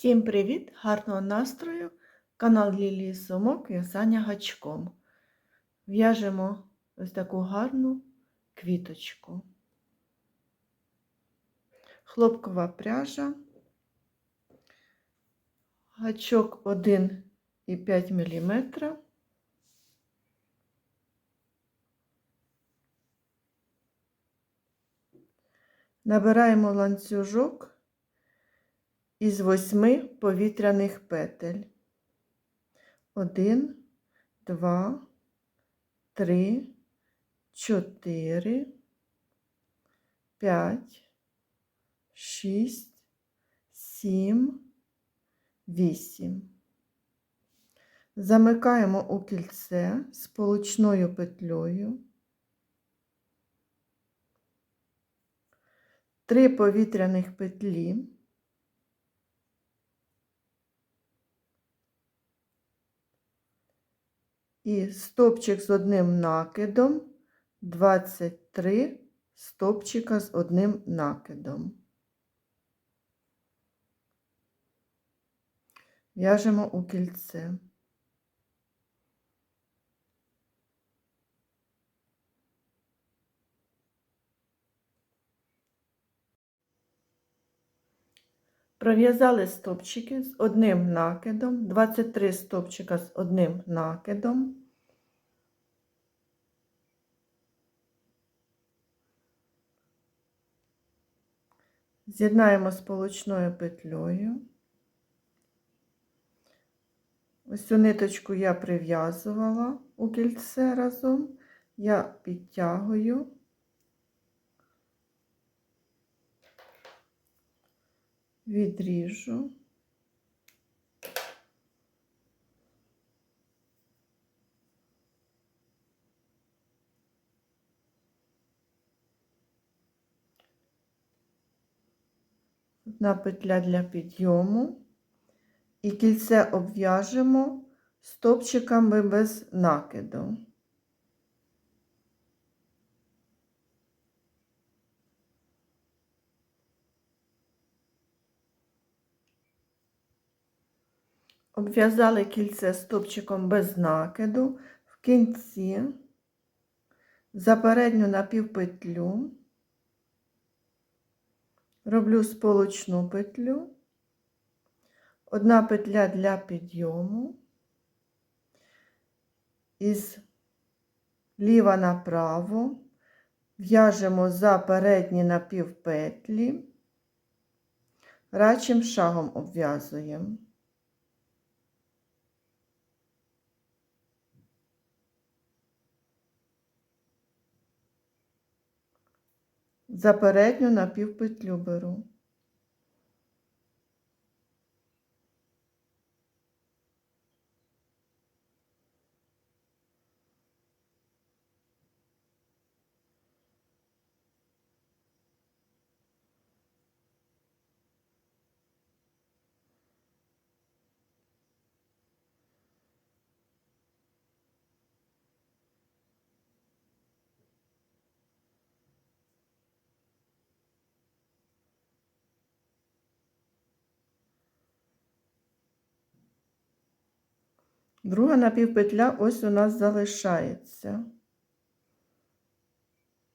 Всім привіт! Гарного настрою! Канал Лілії Сумок в'язання гачком. В'яжемо ось таку гарну квіточку. Хлопкова пряжа, гачок 1,5 мм. Набираємо ланцюжок із восьми повітряних петель. Один, два, три, чотири, п'ять, шість, сім, вісім. Замикаємо у кільце сполучною петлею. Три повітряних петлі. І стопчик з одним накидом, 23 стопчика з одним накидом. В'яжемо у кільце. Пров'язали стопчики з одним накидом, 23 стопчика з одним накидом. З'єднаємо сполучною петлею. Ось цю ниточку я прив'язувала у кільце разом, я підтягую. Відріжу. Одна петля для підйому і кільце обв'яжемо стопчиками без накиду. Обв'язали кільце стопчиком без накиду, в кінці за передню напівпетлю, роблю сполучну петлю, одна петля для підйому, із ліва направо, в'яжемо за передні напівпетлі, рачим шагом обв'язуємо. За передню напівпетлю беру. Друга напівпетля ось у нас залишається.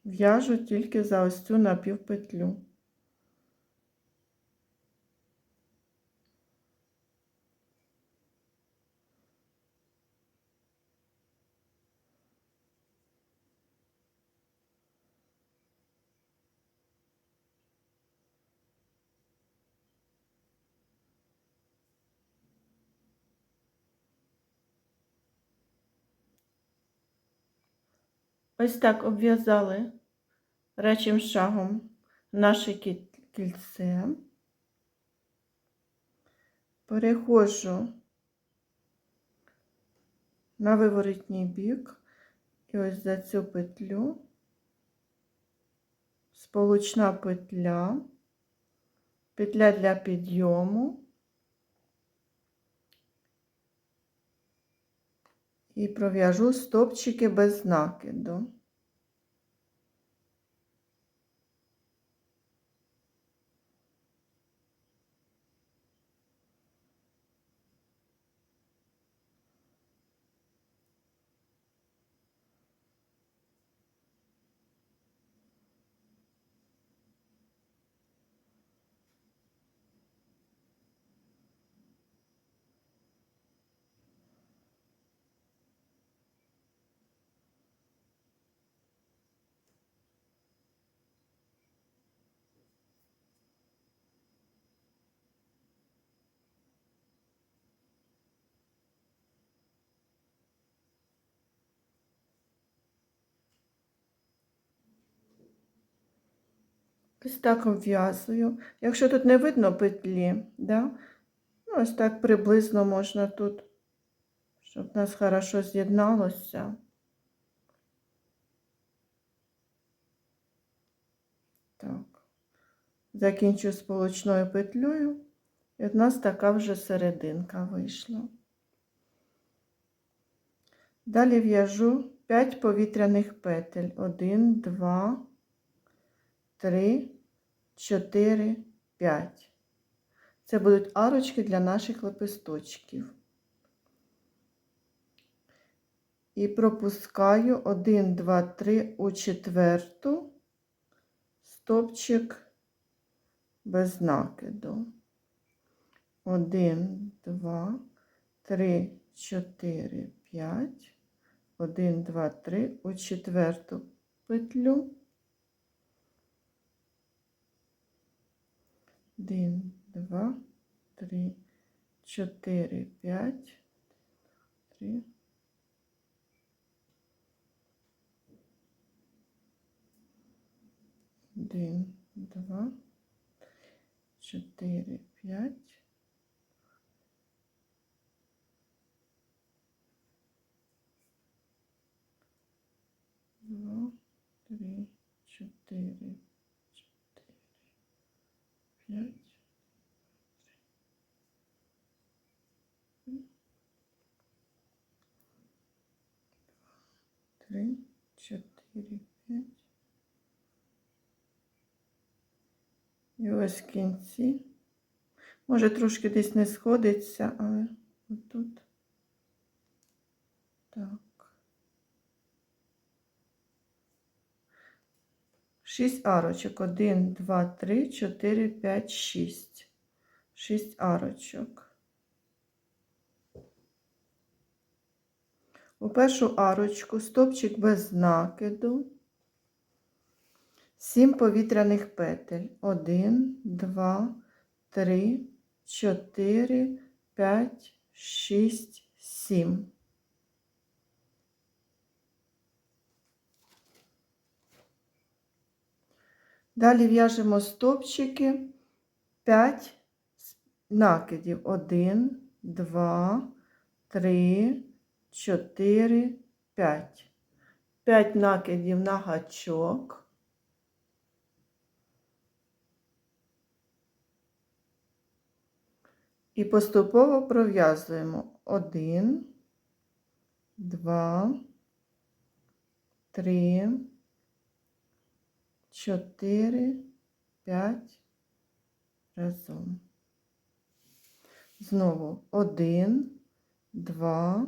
В'яжу тільки за ось цю напівпетлю. Ось так обв'язали речим шагом наше кільце. Переходжу на виворотній бік і ось за цю петлю, сполучна петля, петля для підйому. І пров'яжу стопчики без накиду. Ось так обв'язую. Якщо тут не видно петлі, да? ну, ось так приблизно можна тут, щоб у нас хорошо з'єдналося. Так, закінчу сполучною петлею, і в нас така вже серединка вийшла. Далі в'яжу 5 повітряних петель. 1, 2, 3, 4, 5. Це будуть арочки для наших лепесточків. І пропускаю 1, 2, 3 у четверту стопчик без накиду. 1, 2, 3, 4, 5. 1, 2, 3 у четверту петлю. 1, 2, 3, 4, 5, 3. Один, два, чотири, п'ять. Два, три, чотири, п'ять. Три, чотири, п'ять. І ось кінці. Може, трошки десь не сходиться, але отут. Так. Шість арочок. Один, два, три, чотири, п'ять, шість. Шість арочок. У першу арочку стопчик без накиду. Сім повітряних петель. Один, два, три, чотири, п'ять, шість, сім. Далі в'яжемо стопчики 5 накидів. 1, 2, 3, 4, 5. 5 накидів на гачок. І поступово пров'язуємо 1, 2, 3, 4, 5 разом. Знову 1, 2,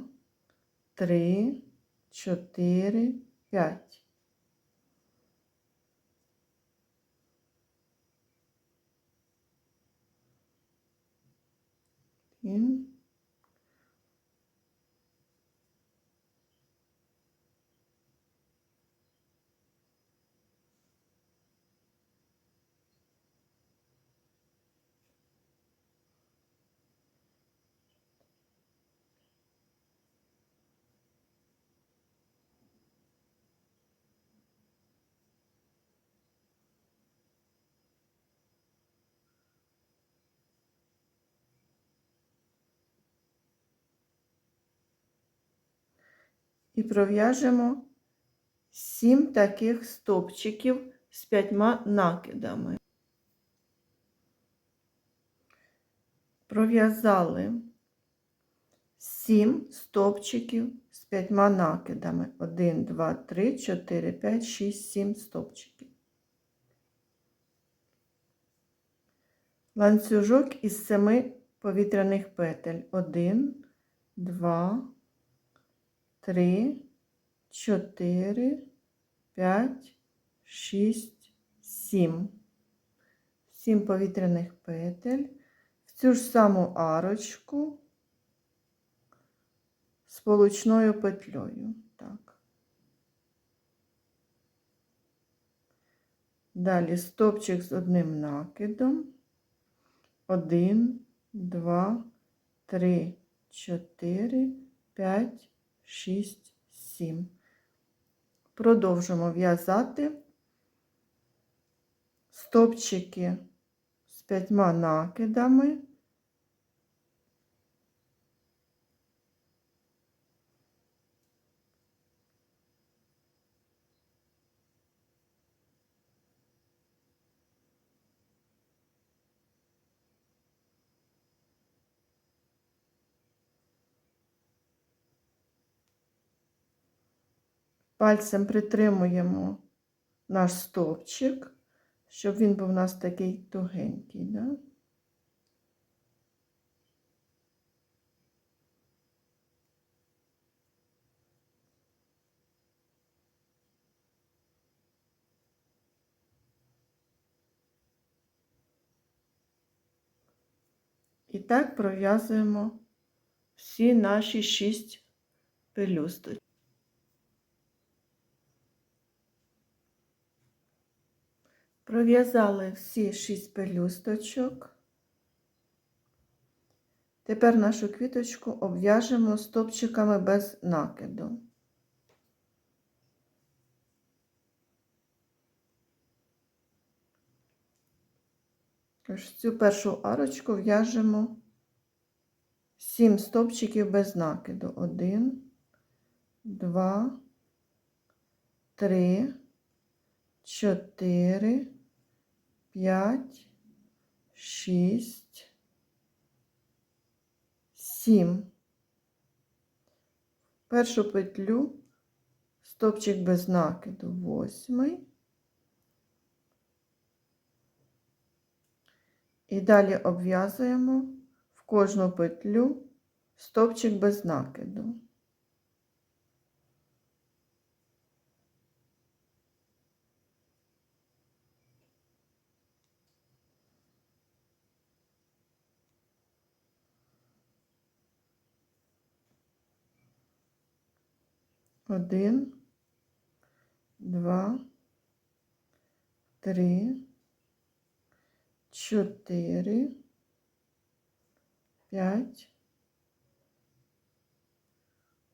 3, 4, 5. Один. І пров'яжемо сім таких стовпчиків з п'ятьма накидами. Пров'язали сім стовпчиків з п'ятьма накидами. 1, 2, 3, 4, 5, 6, 7 стовпчиків. Ланцюжок із семи повітряних петель. 1, 2, три, чотири, п'ять, шість, сім. Сім повітряних петель. В цю ж саму арочку сполучною петлею. Так. Далі стопчик з одним накидом. Один, два, три, чотири, п'ять, 6, 7. Продовжимо в'язати стопчики з п'ятьма накидами. Пальцем притримуємо наш стовпчик, щоб він був у нас такий тугенький. Да? І так пров'язуємо всі наші шість пелюсточок. Пров'язали всі шість пелюсточок. Тепер нашу квіточку обв'яжемо стопчиками без накиду. Цю першу арочку в'яжемо 7 стопчиків без накиду. 1, 2, 3, 4, 5, 6, 7. Першу петлю стопчик без накиду, восьмий. І далі обв'язуємо в кожну петлю стопчик без накиду. Один, два, три, чотири, п'ять,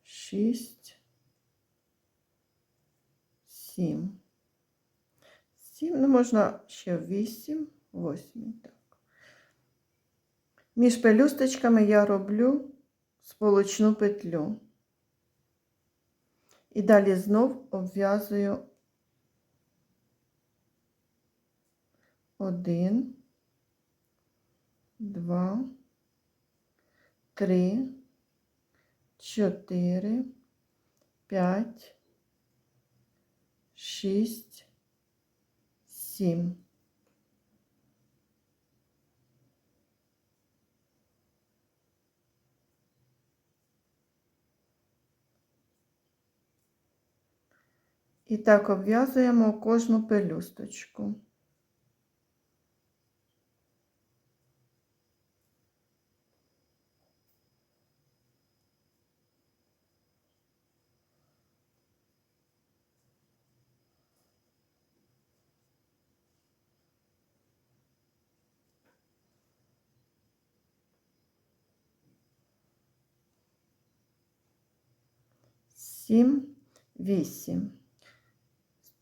шість, сім. Сім, ну можна ще вісім, восьмий, так. Між пелюсточками я роблю сполучну петлю. І далі знов обв'язую один, два, три, чотири, п'ять, шість, сім. І так обв'язуємо кожну пелюсточку. Сім, вісім.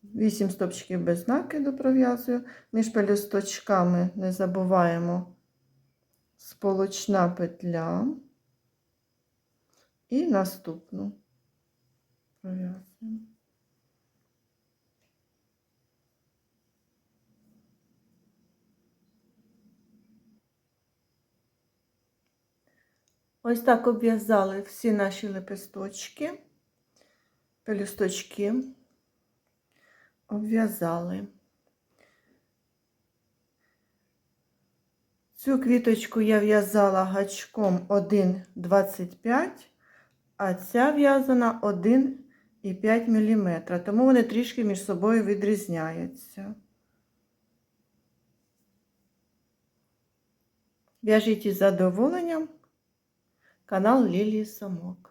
Вісім стопчиків без накиду пров'язую. Між пелюсточками не забуваємо сполучна петля і наступну пров'язуємо. Ось так обв'язали всі наші лепесточки, пелюсточки обв'язали. Цю квіточку я в'язала гачком 1,25, а ця в'язана 1,5 мм, тому вони трішки між собою відрізняються. В'яжіть із задоволенням канал Лілії Самок.